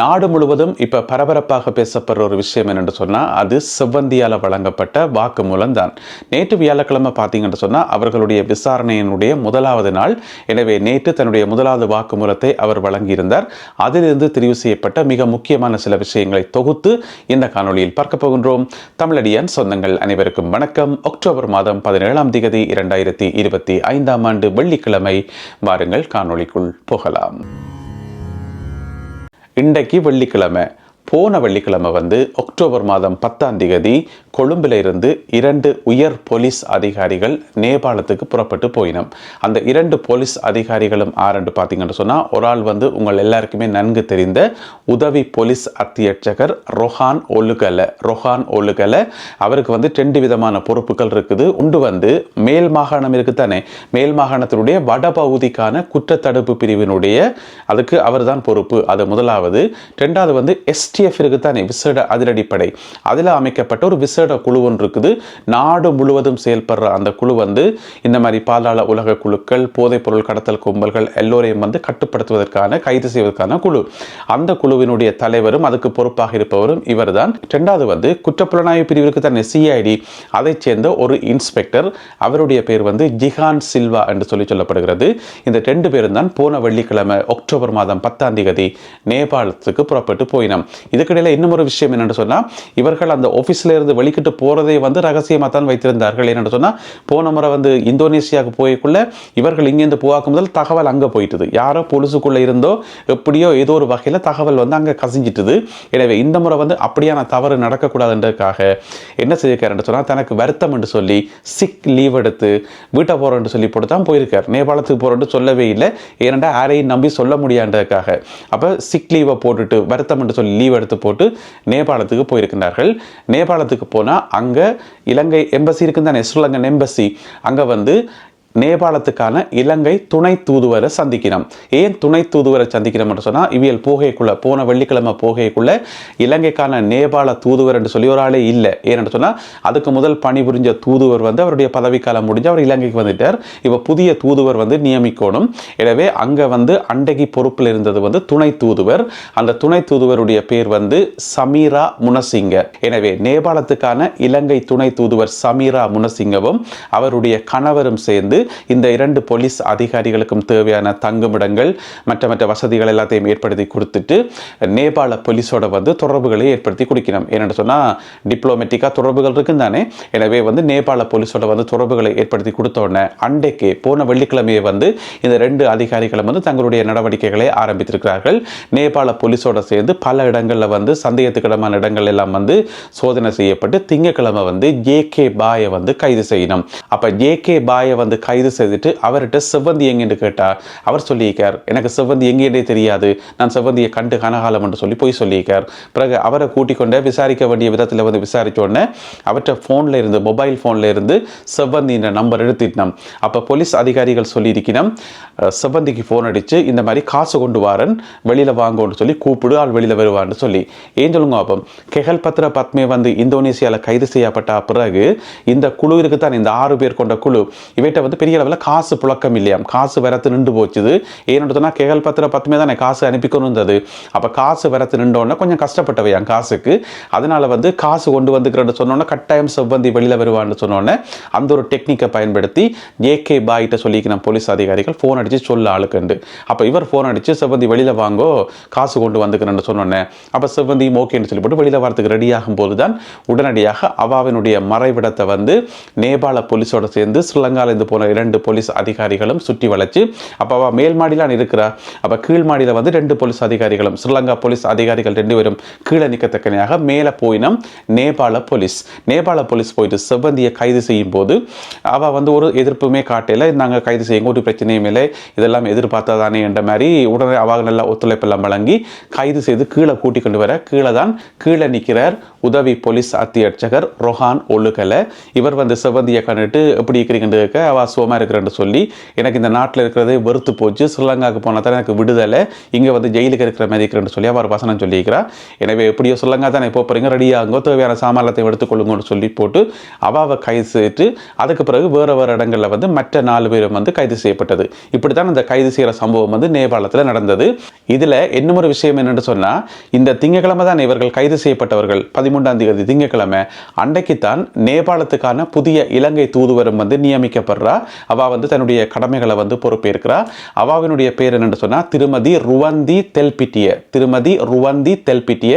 நாடு முழுவதும் இப்போ பரபரப்பாக பேசப்படுற ஒரு விஷயம் என்னென்னு சொன்னால் அது செவ்வந்தியால் வழங்கப்பட்ட வாக்குமூலம் தான் நேற்று வியாழக்கிழமை பார்த்தீங்கன்னு சொன்னால் அவர்களுடைய விசாரணையினுடைய முதலாவது நாள். எனவே நேற்று தன்னுடைய முதலாவது வாக்குமூலத்தை அவர் வழங்கியிருந்தார். அதிலிருந்து தெரிவு செய்யப்பட்ட மிக முக்கியமான சில விஷயங்களை தொகுத்து இந்த காணொளியில் பார்க்க போகின்றோம். தமிழடியான் சொந்தங்கள் அனைவருக்கும் வணக்கம். அக்டோபர் மாதம் பதினேழாம் திகதி இரண்டாயிரத்தி இருபத்தி ஐந்தாம் ஆண்டு வெள்ளிக்கிழமை வாருங்கள் காணொளிக்குள் போகலாம். இன்றைக்கு வெள்ளிக்கிழமை போன வெள்ளிக்கிழமை வந்து அக்டோபர் மாதம் பத்தாம் தேதி கொழும்பிலிருந்து இரண்டு உயர் போலீஸ் அதிகாரிகள் நேபாளத்துக்கு புறப்பட்டு போயினோம். அந்த இரண்டு போலீஸ் அதிகாரிகளும் ஆரண்டு பார்த்தீங்கன்னு சொன்னால் ஒரு ஆள் வந்து உங்கள் எல்லாருக்குமே நன்கு தெரிந்த உதவி போலீஸ் அத்தியட்சகர் ரொஹான் ஒலுகல ரொஹான் ஒலுகல அவருக்கு வந்து ரெண்டு விதமான பொறுப்புகள் இருக்குது. உண்டு வந்து மேல் மாகாணம் இருக்குதானே மேல் மாகாணத்தினுடைய வடபகுதிக்கான குற்றத்தடுப்பு பிரிவினுடைய அதுக்கு அவர்தான் பொறுப்பு. அது முதலாவது. ரெண்டாவது வந்து எஸ்டிஎஃப் இருக்குதானே விசேட அதிரடிப்படை. அதில் அமைக்கப்பட்ட ஒரு விசேட குழு ஒன்று இருக்குது நாடு முழுவதும் செயல்படுற அந்த குழு வந்து இந்த மாதிரி பாதாள உலக குழுக்கள் போதைப் பொருள் கடத்தல் கும்பல்கள் எல்லோரையும் வந்து கட்டுப்படுத்துவதற்கான கைது செய்வதற்கான குழு. அந்த குழுவினுடைய தலைவரும் அதுக்கு பொறுப்பாக இருப்பவரும் இவர் தான் ரெண்டாவது வந்து குற்றப்புலனாய்வு பிரிவிற்கு தான் சிஐடி அதைச் சேர்ந்த ஒரு இன்ஸ்பெக்டர். அவருடைய பேர் வந்து ஜிஹான் சில்வா என்று சொல்லி சொல்லப்படுகிறது. இந்த ரெண்டு பேரும் தான் போன வெள்ளிக்கிழமை அக்டோபர் மாதம் பத்தாம் தேதி நேபாளத்துக்கு புறப்பட்டு போயினோம். இதுக்கிடையில் இன்னும் ஒரு விஷயம் என்னென்னு சொன்னால் இவர்கள் அந்த ஆஃபீஸில் இருந்து வெளி சொல்லிக்கிட்டு போகிறதே வந்து ரகசியமாக தான் வைத்திருந்தார்கள். என்னென்னு சொன்னால் போன முறை வந்து இந்தோனேசியாவுக்கு போய்க்குள்ள இவர்கள் இங்கேருந்து போவாக்கும் முதல் தகவல் அங்கே போயிட்டுது. யாரோ பொலிசுக்குள்ளே இருந்தோ எப்படியோ ஏதோ ஒரு வகையில் தகவல் வந்து அங்கே கசிஞ்சிட்டுது. எனவே இந்த முறை வந்து அப்படியான தவறு நடக்கக்கூடாதுன்றதுக்காக என்ன செய்யிருக்காருன்னு சொன்னால் தனக்கு வருத்தம் என்று சொல்லி சிக் லீவ் எடுத்து வீட்டை போகிறோன்னு சொல்லி போட்டு தான் போயிருக்கார். நேபாளத்துக்கு போகிறோன்னு சொல்லவே இல்லை. ஏனெண்டா யாரையும் நம்பி சொல்ல முடியான்றதுக்காக. அப்போ சிக் லீவை போட்டுட்டு வருத்தம் என்று சொல்லி லீவ் எடுத்து போட்டு நேபாளத்துக்கு போயிருக்கிறார்கள் நேபாளத்துக்கு போனால் அங்கே இலங்கை எம்பசி இருக்குன்னு தானே ஸ்ரீலங்கன் எம்பசி அங்கே வந்து நேபாளத்துக்கான இலங்கை துணை தூதுவரை சந்திக்கிறோம். ஏன் துணை தூதுவரை சந்திக்கிறோம் என்று சொன்னால் இவியல் போகைக்குள்ள போன வெள்ளிக்கிழமை போகைக்குள்ள இலங்கைக்கான நேபாள தூதுவர் என்று சொல்லி ஒரு ஆளே இல்லை. ஏன்னு சொன்னால் அதுக்கு முதல் பணிபுரிஞ்ச தூதுவர் வந்து அவருடைய பதவிக்காலம் முடிஞ்சு அவர் இலங்கைக்கு வந்துட்டார். இப்போ புதிய தூதுவர் வந்து நியமிக்கணும். எனவே அங்கே வந்து அண்டகி பொறுப்பில் இருந்தது வந்து துணை தூதுவர். அந்த துணை தூதுவருடைய பேர் வந்து சமீரா முனசிங்க. எனவே நேபாளத்துக்கான இலங்கை துணை தூதுவர் சமீரா முனசிங்கவும் அவருடைய கணவரும் சேர்ந்து இந்த இரண்டு போலீஸ் அதிகாரிகளுக்கும் தேவையான தங்குமிடங்கள் மற்ற மற்ற வசதிகள் எல்லாத்தையும் ஏற்படுத்தி கொடுத்துட்டு நேபாள போலீஸோட வந்து தொடர்புகளை ஏற்படுத்தி கொடுக்கணும். ஏன்னு சொன்னால் டிப்ளோமேட்டிக்காக தொடர்புகள் இருக்குன்னு தானே எனவே வந்து நேபாள போலீஸோட வந்து தொடர்புகளை ஏற்படுத்தி கொடுத்த அண்டைக்கு போன வெள்ளிக்கிழமையை வந்து இந்த ரெண்டு அதிகாரிகளும் வந்து தங்களுடைய நடவடிக்கைகளை ஆரம்பித்திருக்கிறார்கள். நேபாள போலீஸோட சேர்ந்து பல இடங்களில் வந்து சந்தேகத்துக்கிடமான இடங்கள் எல்லாம் வந்து சோதனை செய்யப்பட்டு திங்கட்கிழமை வந்து ஜே கே பாயை வந்து கைது செய்யணும். அப்போ ஜே கே பாயை வந்து கைது கைது செய்துட்டு அவர்கிட்ட செவ்வந்தி எங்கேன்னு கேட்டார் அவர் சொல்லியிருக்கார் எனக்கு செவ்வந்தி எங்கேன்றே தெரியாது. நான் செவ்வந்தியை கண்டு கனகாலம் என்று சொல்லி போய் சொல்லியிருக்கார். பிறகு அவரை கூட்டிக் கொண்ட விசாரிக்க வேண்டிய விதத்தில் வந்து விசாரித்த உடனே அவர்கிட்ட ஃபோனில் இருந்து மொபைல் ஃபோனில் இருந்து செவ்வந்தின்ற நம்பர் எடுத்துட்டோம் அப்போ போலீஸ் அதிகாரிகள் சொல்லியிருக்கணும் செவ்வந்திக்கு ஃபோன் அடித்து இந்த மாதிரி காசு கொண்டு வாரன் வெளியில் வாங்கன்னு சொல்லி கூப்பிடு ஆள் வெளியில் வருவான்னு சொல்லி. ஏன் சொல்லுங்க அப்போ கெஹல் பத்ர பத்மே வந்து இந்தோனேசியாவில் கைது செய்யப்பட்ட பிறகு இந்த குழு இருக்குதான் இந்த ஆறு பேர் கொண்ட குழு இவற்றை வந்து பெரிய அளவில் காசு புழக்கம் இல்லையாம் காசு வரத்து நின்று போச்சுது. ஏன்னு சொன்னால் கேகல் பத்திர பத்துமே தானே காசு அனுப்பிக்கணும் இருந்தது அப்போ காசு வரத்து நின்றோன்னா கொஞ்சம் கஷ்டப்பட்டவையாம் காசுக்கு. அதனால் வந்து காசு கொண்டு வந்துக்கிறேன்னு சொன்னோன்னே கட்டாயம் செவ்வந்தி வெளியில் வருவான்னு சொன்னோன்னே அந்த ஒரு டெக்னிக்கை பயன்படுத்தி ஏகே பாய்கிட்ட சொல்லிக்கணும் போலீஸ் அதிகாரிகள் ஃபோன் அடித்து சொல்ல ஆளுக்குண்டு. அப்போ இவர் ஃபோன் அடித்து செவ்வந்தி வெளியில் வாங்கோ காசு கொண்டு வந்துக்கிறேன்னு சொன்னோன்னே அப்போ செவ்வந்தியும் ஓகேன்னு சொல்லி போட்டு வெளியில் வரத்துக்கு ரெடியாகும் போது தான் உடனடியாக அவாவினுடைய மறைவிடத்தை வந்து நேபாள போலீஸோட சேர்ந்து ஸ்ரீலங்காலேருந்து போன இரண்டு போலீஸ் அதிகாரிகளும் சுற்றி வளைச்சு அப்போ அவள் மேல் மாடியிலான் இருக்கிறா அப்போ கீழ் மாடியில் வந்து ரெண்டு போலீஸ் அதிகாரிகளும் ஸ்ரீலங்கா போலீஸ் அதிகாரிகள் ரெண்டு பேரும் கீழே நிற்கத்தக்கனையாக மேலே போயினம் நேபாள போலீஸ். நேபாள போலீஸ் போயிட்டு செவ்வந்தியை கைது செய்யும் போது அவள் வந்து ஒரு எதிர்ப்புமே காட்டையில் நாங்கள் கைது செய்யுங்க ஒரு பிரச்சனையும் இல்லை இதெல்லாம் எதிர்பார்த்தா தானே என்ற மாதிரி உடனே அவ நல்லா ஒத்துழைப்பெல்லாம் வழங்கி கைது செய்து கீழே கூட்டி கொண்டு வர கீழே தான் கீழே நிற்கிறார் உதவி போலீஸ் அத்தியட்சகர் ரொஹான் ஒழுகலை. இவர் வந்து செவந்தியை கண்டுட்டு எப்படி இருக்கிறீங்கன்னு இருக்க அவ சுகமாக இருக்கிறேன்னு சொல்லி எனக்கு இந்த நாட்டில் இருக்கிறதே வெறுத்து போச்சு. ஸ்ரீலங்காவுக்கு போனால் தான் எனக்கு விடுதலை. இங்கே வந்து ஜெயிலுக்கு இருக்கிற மாதிரி இருக்கிறேன்னு சொல்லி அவர் வசனம் சொல்லியிருக்கிறார் எனவே எப்படியோ ஸ்ரீலங்கா தானே இப்போ போகிறீங்க ரெடியாகுங்கோ தேவையான சாமானத்தை எடுத்துக்கொள்ளுங்கன்னு சொல்லி போட்டு அவாவை கைது செய்து அதுக்கு பிறகு வேறு வேறு இடங்களில் வந்து மற்ற நாலு பேரும் வந்து கைது செய்யப்பட்டது. இப்படி தான் இந்த கைது செய்கிற சம்பவம் வந்து நேபாளத்தில் நடந்தது. இதில் இன்னும் ஒரு விஷயம் என்னென்னு சொன்னால் இந்த திங்கக்கிழமை தான் இவர்கள் கைது செய்யப்பட்டவர்கள்? பதிமூன்றாம் தேதி திங்கக்கிழமை அன்றைக்குத்தான் நேபாளத்துக்கான புதிய இலங்கை தூதுவரும் வந்து நியமிக்கப்படுறா. அவா வந்து தன்னுடைய கடமைகளை வந்து பொறுப்பேற்கிறா. அவாவினுடைய பேர் என்னென்னு சொன்னால் திருமதி ருவந்தி தெல்பிட்டிய. திருமதி ருவந்தி தெல்பிட்டிய.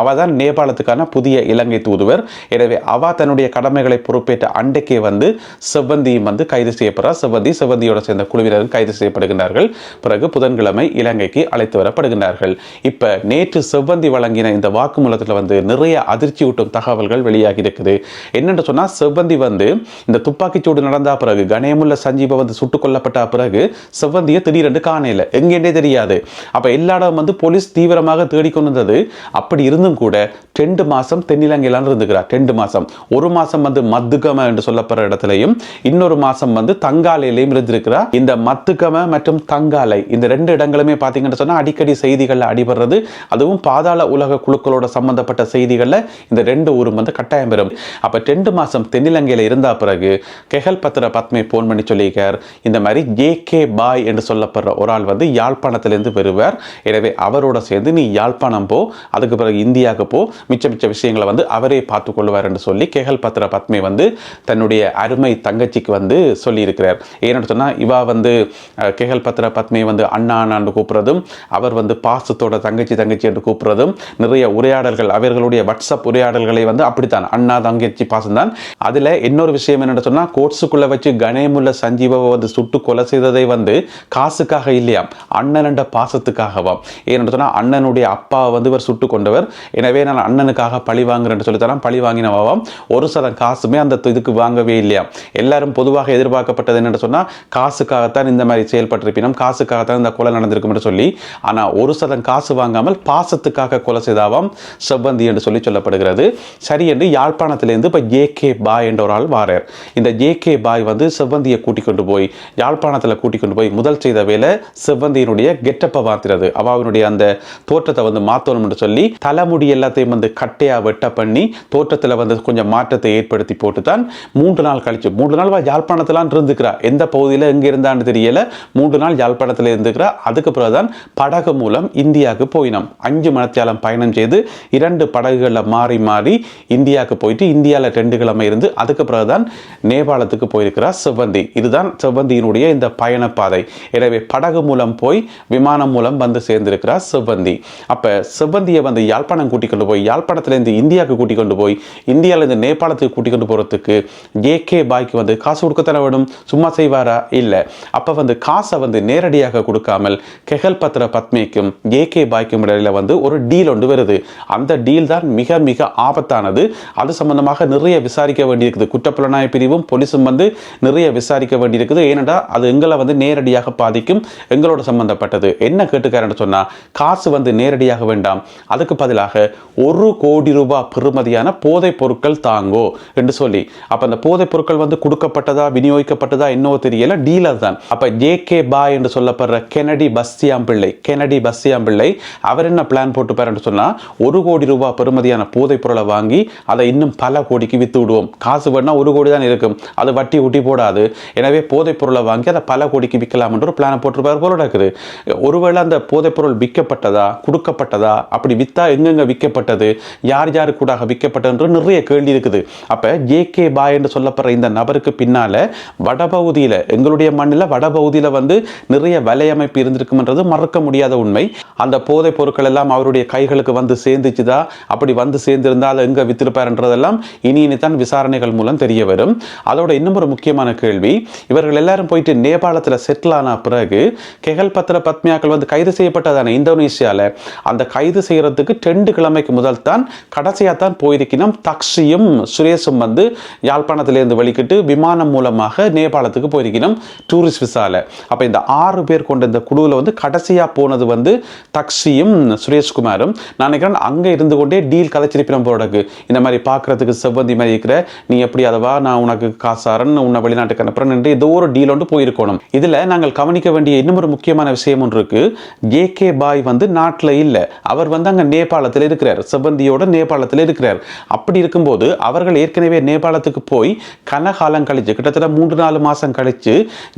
அவ தான் நேபாளத்துக்கான புதிய இலங்கை தூதுவர். எனவே அவா தன்னுடைய கடமைகளை பொறுப்பேற்ற அன்றைக்கே வந்து செவ்வந்தியும் வந்து கைது செய்யப்படுறா. செவ்வந்தி செவ்வந்தியோட சேர்ந்த குழுவினரும் கைது செய்யப்படுகின்றார்கள். பிறகு புதன்கிழமை இலங்கைக்கு அழைத்து வரப்படுகின்றார்கள். இப்போ நேற்று செவ்வந்தி வழங்கின இந்த வாக்குமூலத்தில் வந்து நிறைய அதிர்ச்சியூட்டும் தகவல்கள் வெளியாகி இருக்குது என்னென்று சொன்னால் செவ்வந்தி வந்து இந்த துப்பாக்கிச்சூடு நடந்தா பிறகு கணேமுல்ல சஞ்சீவ வந்து சுட்டுக் கொல்லப்பட்ட பிறகு செவ்வந்தியை திடீரென்று காணையில் எங்கேண்டே தெரியாது. அப்போ எல்லா இடம் வந்து போலீஸ் தீவிரமாக தேடிக்கொண்டிருந்தது அப்படி இருந்தும் கூட ரெண்டு மாதம் தென்னிலங்கையிலான் இருந்துக்கிறார். ரெண்டு மாதம் ஒரு மாதம் வந்து மத்துகம என்று சொல்லப்படுற இடத்துலையும் இன்னொரு மாதம் வந்து தங்காலையிலையும் இருந்திருக்கிறார். இந்த மத்துகம மற்றும் தங்காலை இந்த ரெண்டு இடங்களுமே பார்த்தீங்கன்னு சொன்னால் அடிக்கடி செய்திகளில் அடிபடுறது அதுவும் பாதாள உலக குழுக்களோட சம்பந்தப்பட்ட செய்திகளில் இந்த ரெண்டு ஊரும் வந்து கட்டாயம் பெறும். அப்ப ரெண்டு மாசம் தென்னிலங்கையில இருந்தா பிறகு கெஹல் பத்திர பத்மை போன் பண்ணி சொல்லியிருக்கார். இந்த மாதிரி ஜே கே பாய் என்று சொல்லப்படுற ஒரு ஆள் வந்து யாழ்ப்பாணத்திலிருந்து வருவார். எனவே அவரோட சேர்ந்து நீ யாழ்ப்பாணம் போ அதுக்கு பிறகு இந்தியாவுக்கு போ மிச்ச மிச்ச விஷயங்களை வந்து அவரே பார்த்து கொள்வார் என்று சொல்லி கேகல் பத்திர பத்மை வந்து தன்னுடைய அருமை தங்கச்சிக்கு வந்து சொல்லியிருக்கிறார். ஏன்னு சொன்னால் இவா வந்து கெஹல் கேகல் பத்திர பத்மை வந்து அண்ணா அண்ணான்னு கூப்பிடுறதும் அவர் வந்து பாசத்தோட தங்கச்சி தங்கச்சி என்று கூப்பிடுறதும் நிறைய உரையாடல்கள் அவர்களுடைய வாட்ஸ்அப் உரையாடல்களை வந்து அப்படித்தான். அண்ணா தங்கச்சி பாசம்தான். அதில் இன்னொரு விஷயம் என்னென்னு சொன்னால் கோட்ஸுக்குள்ளே வச்சு கணேமுள்ள சஞ்சீவாவை வந்து சுட்டு கொலை செய்ததை வந்து காசுக்காக இல்லையாம் அண்ணனண்ட பாசத்துக்காகவாம். ஏன்னு சொன்னால் அண்ணனுடைய அப்பாவை வந்து இவர் சுட்டு கொண்டவர். எனவே நான் அண்ணனுக்காக பழி வாங்குறேன்னு சொல்லித்தரான் பழி வாங்கினவாம் ஒரு சதம் காசுமே அந்த இதுக்கு வாங்கவே இல்லையாம். எல்லாரும் பொதுவாக எதிர்பார்க்கப்பட்டது என்னென்னு சொன்னால் காசுக்காகத்தான் இந்த மாதிரி செயல்பட்டிருப்பினும் காசுக்காகத்தான் இந்த கொலை நடந்திருக்கும் என்று சொல்லி ஆனால் ஒரு சதம் காசு வாங்காமல் பாசத்துக்காக கொலை செய்தாவாம். செவ்வந்தி என்று சொல்லி சொல்லப்படுகிறது. சரி என்று யாழ்ப்பாணத்திலிருந்து இப்போ ஜே கே பாய் என்ற ஒரு ஆள் வாரார். இந்த ஜே கே பாய் வந்து செவ்வந்தியை கூட்டிக் கொண்டு போய் யாழ்ப்பாணத்தில் கூட்டிக் கொண்டு போய் முதல் செய்த வேலை செவ்வந்தியினுடைய கெட்டப்பை மாத்துறது. அவாவினுடைய அந்த தோற்றத்தை வந்து மாற்றணும் என்று சொல்லி தலைமுடி எல்லாத்தையும் வந்து கட்டையாக வெட்ட பண்ணி தோற்றத்தில் வந்து கொஞ்சம் மாற்றத்தை ஏற்படுத்தி போட்டு தான் மூன்று நாள் கழிச்சு மூன்று நாள் வா யாழ்ப்பாணத்திலான் இருந்துக்கிறா. எந்த பகுதியில் எங்கே இருந்தான்னு தெரியல. மூன்று நாள் யாழ்ப்பாணத்தில் இருந்துக்கிறா. அதுக்கு பிறகுதான் படகு மூலம் இந்தியாவுக்கு போயினோம் அஞ்சு மணத்தியாலம் பயணம் செய்து இரண்டு படகுகளில் மாறி மாறி இந்தியாவுக்கு போயிட்டு இந்தியாவில் ரெண்டு கிழமை இருந்து அதுக்கு பிறகுதான் நேபாளத்துக்கு போயிருக்கிறார் செவ்வந்தி. இதுதான் செவ்வந்தியினுடைய இந்த பயணப்பாதை. எனவே படகு மூலம் போய் விமானம் மூலம் வந்து சேர்ந்திருக்கிறார் செவ்வந்தி. அப்போ செவ்வந்தியை வந்து யாழ்ப்பாணம் கூட்டிக் கொண்டு போய் யாழ்ப்பாணத்திலேருந்து இந்தியாவுக்கு கூட்டிக் கொண்டு போய் இந்தியாவிலேருந்து நேபாளத்துக்கு கூட்டிக் கொண்டு போகிறதுக்கு ஏகே கே பாய்க்கு வந்து காசு கொடுக்கத்தானே வேணும்? சும்மா செய்வாரா? இல்லை. அப்போ வந்து காசை வந்து நேரடியாக கொடுக்காமல் கெகல் பத்திர பத்மிக்கும் ஏகே கே பாய்க்கும் இடையில வந்து ஒரு டீல் ஒன்று வருது. அந்த டீல் தான் மிக மிக ஆபத்தானது. அது சம்பந்தமாக நிறைய விசாரிக்க வேண்டியிருக்குது. குற்றப்புலனாய பிரிவும் போலீஸும் வந்து நிறைய விசாரிக்க வேண்டியிருக்குது. ஏனென்றால் அது எங்களை வந்து நேரடியாக பாதிக்கும் எங்களோட சம்பந்தப்பட்டது. என்ன கேட்டுக்காரன்னு சொன்னா காசு வந்து நேரடியாக வேண்டாம். அதுக்கு பதிலாக ஒரு கோடி ரூபாய் பெறுமதியான போதைப் பொருட்கள் தாங்கோ என்று சொல்லி. அப்ப அந்த போதைப் பொருட்கள் வந்து கொடுக்கப்பட்டதா விநியோகிக்கப்பட்டதா என்னவோ தெரியல டீலர் தான். அப்ப ஜே கே பா என்று சொல்லப்படுற கெனடி பஸ்தியாம்பிள்ளை கெனடி பஸ்தியாம்பிள்ளை அவர் என்ன பிளான் போட்டு பாருன்னு சொன்னா ஒரு கோடி ரூபாய் பெறுமதியான போதைப் பொருளை வாங்கி அதை இன்னும் பல கோடிக்கு வித்து விடுவோம் காசு வேணா ஒரு கோடி தான் இருக்கும். அது வட்டி ஊட்டி போடாது. எனவே போதைப் பொருளை வாங்கி அதை பல கோடிக்கு விற்கலாம் என்று ஒரு பிளானை போட்டிருப்பார் போல நடக்குது. ஒருவேளை அந்த போதைப் பொருள் விற்கப்பட்டதா கொடுக்கப்பட்டதா? அப்படி வித்தா எங்கெங்க விற்கப்பட்டது? யார் யாரு கூட விற்கப்பட்டது என்று நிறைய கேள்வி இருக்குது. அப்ப ஜே கே பாய் என்று சொல்லப்படுற இந்த நபருக்கு பின்னால வடபகுதியில எங்களுடைய மண்ணில் வடபகுதியில வந்து நிறைய வலையமைப்பு இருந்திருக்கும்ன்றது மறக்க முடியாத உண்மை. அந்த போதைப் பொருட்கள் எல்லாம் அவருடைய கைகளுக்கு வந்து சேர்ந்துச்சுதா? அப்படி வந்து சேர்ந்திருந்தால் எங்கே வித்திருப்பார்ன்றதெல்லாம் இனி இனித்தான் விசாரணைகள் மூலம் தெரிய வரும். அதோட இன்னும் ஒரு முக்கியமான கேள்வி இவர்கள் எல்லாரும் போயிட்டு நேபாளத்தில் செட்டில் ஆன பிறகு கெகல் பத்திர பத்மியாக்கள் வந்து கைது செய்யப்பட்டதான இந்தோனேஷியாவில் அந்த கைது செய்கிறதுக்கு ரெண்டு கிழமைக்கு முதல் தான் கடைசியாக தான் போயிருக்கணும் தக்ஷியும் சுரேஷும் வந்து யாழ்ப்பாணத்திலேருந்து வெளிக்கிட்டு விமானம் மூலமாக நேபாளத்துக்கு போயிருக்கணும் டூரிஸ்ட் விசால அப்போ இந்த ஆறு பேர் கொண்ட இந்த குழுவில் வந்து கடைசியாக போனது வந்து தக்ஷியும் சுரேஷ்குமாரும் நான் நினைக்கிறேன் அங்கே இருந்து கொண்டே டீல் கதை திருப்பி நம்ம உடக்கு இந்த மாதிரி பார்க்கறதுக்கு செவ்வந்தி மாதிரி இருக்கிற நீ எப்படி அதவா நான் உனக்கு காசாரன் உன்னை வெளிநாட்டுக்கு அனுப்புறேன் என்று ஏதோ ஒரு டீல் ஒன்று போயிருக்கணும். இதில் நாங்கள் கவனிக்க வேண்டிய இன்னும் ஒரு முக்கியமான விஷயம் ஒன்று இருக்கு. ஜே கே பாய் வந்து நாட்டில் இல்லை. அவர் வந்து அங்கே நேபாளத்தில் இருக்கிறார். செவ்வந்தியோட நேபாளத்தில் இருக்கிறார். அப்படி இருக்கும்போது அவர்கள் ஏற்கனவே நேபாளத்துக்கு போய் கனகாலம் கழிச்சு கிட்டத்தட்ட மூன்று நாலு மாதம் கழித்து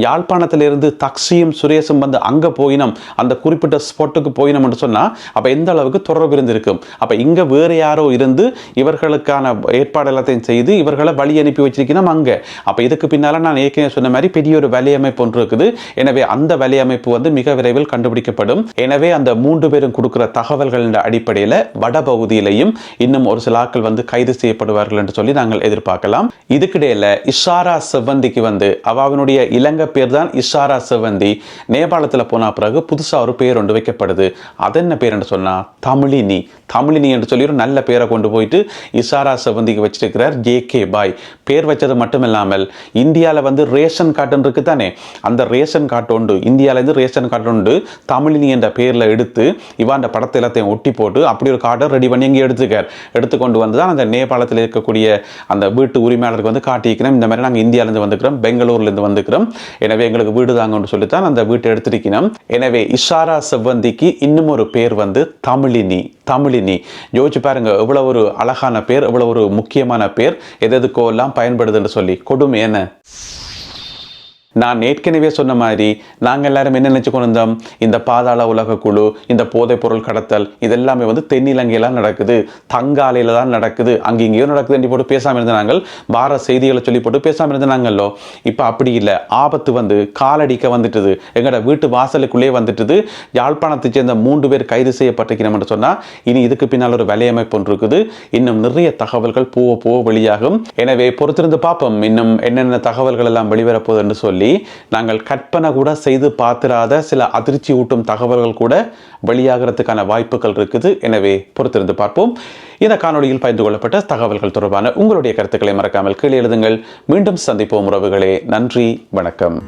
யாழ்ப்பாணத்திலிருந்து தக்ஷியும் சுரேஷும் வந்து அங்கே போயினோம். அந்த குறிப்பிட்ட ஸ்பாட்டுக்கு போயினோம் என்று சொன்னால் அப்போ எந்த அளவுக்கு தொடர்பு இருந்திருக்கும் அப்போ இங்கே வேறு யாரோ யாரோ இருந்து இவர்களுக்கான ஏற்பாடு எல்லாத்தையும் செய்து இவர்களை வழி அனுப்பி வச்சிருக்கணும் அங்கே. அப்போ இதுக்கு பின்னால் நான் ஏற்கனவே சொன்ன மாதிரி பெரிய ஒரு வலையமைப்பு ஒன்று இருக்குது. எனவே அந்த வலையமைப்பு வந்து மிக விரைவில் கண்டுபிடிக்கப்படும். எனவே அந்த மூன்று பேரும் கொடுக்குற தகவல்களின் அடிப்படையில் வடபகுதியிலையும் இன்னும் ஒரு சில ஆட்கள் வந்து கைது செய்யப்படுவார்கள் என்று சொல்லி நாங்கள் எதிர்பார்க்கலாம். இதுக்கிடையில் இஷாரா செவ்வந்திக்கு வந்து அவாவினுடைய இலங்கை பேர் தான் இஷாரா செவ்வந்தி. நேபாளத்தில் போன பிறகு புதுசாக ஒரு பேர் ஒன்று வைக்கப்படுது. அது என்ன பேர் என்று சொன்னால் தமிழினி. தமிழினி என்று சொல்லி ஒரு நல்ல பேரை கொண்டு போயிட்டு இஷாரா செவ்வந்திக்கு வச்சிருக்கிறார் ஜே கே பாய். பேர் வச்சது மட்டும் இல்லாமல் இந்தியாவில் வந்து ரேஷன் கார்டுன்னு இருக்கு தானே அந்த ரேஷன் கார்டு உண்டு. இந்தியாவிலேருந்து ரேஷன் கார்டு உண்டு. தமிழினி என்ற பேரில் எடுத்து இவாண்ட படத்தை எல்லாத்தையும் ஒட்டி போட்டு அப்படி ஒரு கார்டை ரெடி பண்ணி இங்கே எடுத்துக்கார். எடுத்துக்கொண்டு வந்து தான் அந்த நேபாளத்தில் இருக்கக்கூடிய அந்த வீட்டு உரிமையாளருக்கு வந்து காட்டியிருக்கிறோம். இந்த மாதிரி நாங்கள் இந்தியாவிலேருந்து வந்துக்கிறோம் பெங்களூர்லேருந்து வந்துக்கிறோம் எனவே எங்களுக்கு வீடு தாங்கன்னு சொல்லித்தான் அந்த வீட்டை எடுத்திருக்கிறோம். எனவே இஷாரா செவ்வந்திக்கு இன்னும் ஒரு பேர் வந்து தமிழினி. தமிழினி யோசிச்சு பாருங்க எவ்வளவு ஒரு அழகான பேர் எவ்வளவு ஒரு முக்கியமான பேர் எது எதுக்கோ எல்லாம் பயன்படுதுன்னு சொல்லி. கொடுமை என்ன? நான் ஏற்கனவே சொன்ன மாதிரி நாங்கள் எல்லாரும் என்ன நினச்சி இருந்தோம்? இந்த பாதாள உலக குழு இந்த போதைப் பொருள் கடத்தல் இதெல்லாமே வந்து தென்னிலங்கையெல்லாம் நடக்குது. தங்காலையில் தான் நடக்குது. அங்கே இங்கேயோ நடக்குதுன்னு போட்டு பேசாமல் இருந்த நாங்கள் வார செய்திகளை சொல்லி போட்டு பேசாமல் இருந்த நாங்களோ இப்போ அப்படி இல்லை. ஆபத்து வந்து காலடிக்க வந்துட்டுது. எங்களோட வீட்டு வாசலுக்குள்ளே வந்துட்டுது. யாழ்ப்பாணத்தை சேர்ந்த மூன்று பேர் கைது செய்யப்பட்டிருக்கிறோம் சொன்னால் இனி இதுக்கு பின்னால் ஒரு வலையமைப்பு ஒன்று இருக்குது. இன்னும் நிறைய தகவல்கள் போக போக வெளியாகும். எனவே பொறுத்திருந்து பார்ப்போம். இன்னும் என்னென்ன தகவல்கள் எல்லாம் வெளிவரப்போகுது என்று சொல்லி. நாங்கள் கற்பனை கூட செய்து பார்த்திராத சில அதிர்ச்சி ஊட்டும் தகவல்கள் கூட வெளியாகிறதுக்கான வாய்ப்புகள் இருக்குது. எனவே பொறுத்திருந்து பார்ப்போம். இந்த காணொளியில் பகிர்ந்து கொள்ளப்பட்ட தகவல்கள் தொடர்பான உங்களுடைய கருத்துக்களை மறக்காமல் கீழே எழுதுங்கள். மீண்டும் சந்திப்போம் உறவுகளே. நன்றி. வணக்கம்.